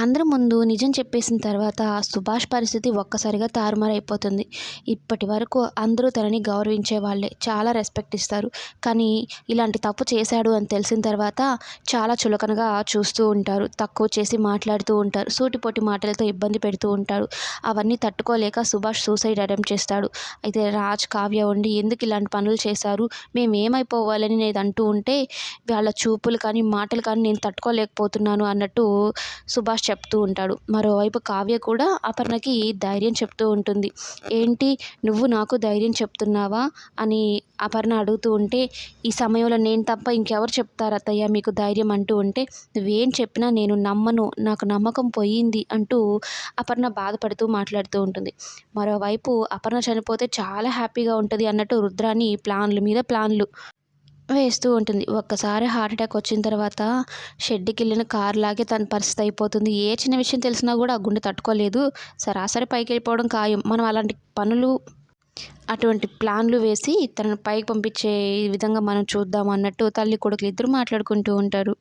అందరి ముందు నిజం చెప్పేసిన తర్వాత సుభాష్ పరిస్థితి ఒక్కసారిగా తారుమారైపోతుంది. ఇప్పటి వరకు అందరూ తనని గౌరవించే వాళ్ళే. చాలా రెస్పెక్ట్ ఇస్తారు. కానీ ఇలాంటి తప్పు చేశాడు అని తెలిసిన తర్వాత చాలా చులకనగా చూస్తూ ఉంటారు. తక్కువ చేసి మాట్లాడుతూ ఉంటారు. సూటిపోటి మాటలతో ఇబ్బంది పెడుతూ ఉంటారు. అవన్నీ తట్టుకోలేక సుభాష్ సూసైడ్ అటెంప్ట్ చేస్తాడు. అయితే రాజ్ కావ్య ఉండి ఎందుకు ఇలాంటి పనులు చేశారు? మేము ఏమైపోవాలని నేను అంటూ ఉంటే వాళ్ళ చూపులు కానీ మాటలు కానీ నేను తట్టుకోలేకపోతున్నాను అన్నట్టు సుభాష్ చెప్తూ ఉంటాడు. మరోవైపు కావ్య కూడా అపర్ణకి ధైర్యం చెప్తూ ఉంటుంది. ఏంటి? నువ్వు నాకు ధైర్యం చెప్తున్నావా? అని అపర్ణ అడుగుతూ ఉంటే ఈ సమయంలో నేను తప్ప ఇంకెవరు చెప్తారు అత్తయ్య? మీకు ధైర్యం అంటూ ఉంటే నువ్వేం చెప్పినా నేను నమ్మను. నాకు నమ్మకం పోయింది అంటూ అపర్ణ బాధపడుతూ మాట్లాడుతూ ఉంటుంది. మరోవైపు అపర్ణ చనిపోతే చాలా హ్యాపీగా ఉంటుంది అన్నట్టు రుద్రాని ప్లాన్లు మీద ప్లాన్లు. వేస్తూ ఉంటుంది. ఒక్కసారి హార్ట్ అటాక్ వచ్చిన తర్వాత షెడ్కి వెళ్ళిన కార్ లాగే తన పరిస్థితి అయిపోతుంది. ఏ చిన్న విషయం తెలిసినా కూడా ఆ గుండె తట్టుకోలేదు. సరాసరి పైకి వెళ్ళిపోవడం ఖాయం. మనం అలాంటి పనులు అటువంటి ప్లాన్లు వేసి తనను పైకి పంపించే విధంగా మనం చూద్దాం అన్నట్టు తల్లి కొడుకులు ఇద్దరు మాట్లాడుకుంటూ ఉంటారు.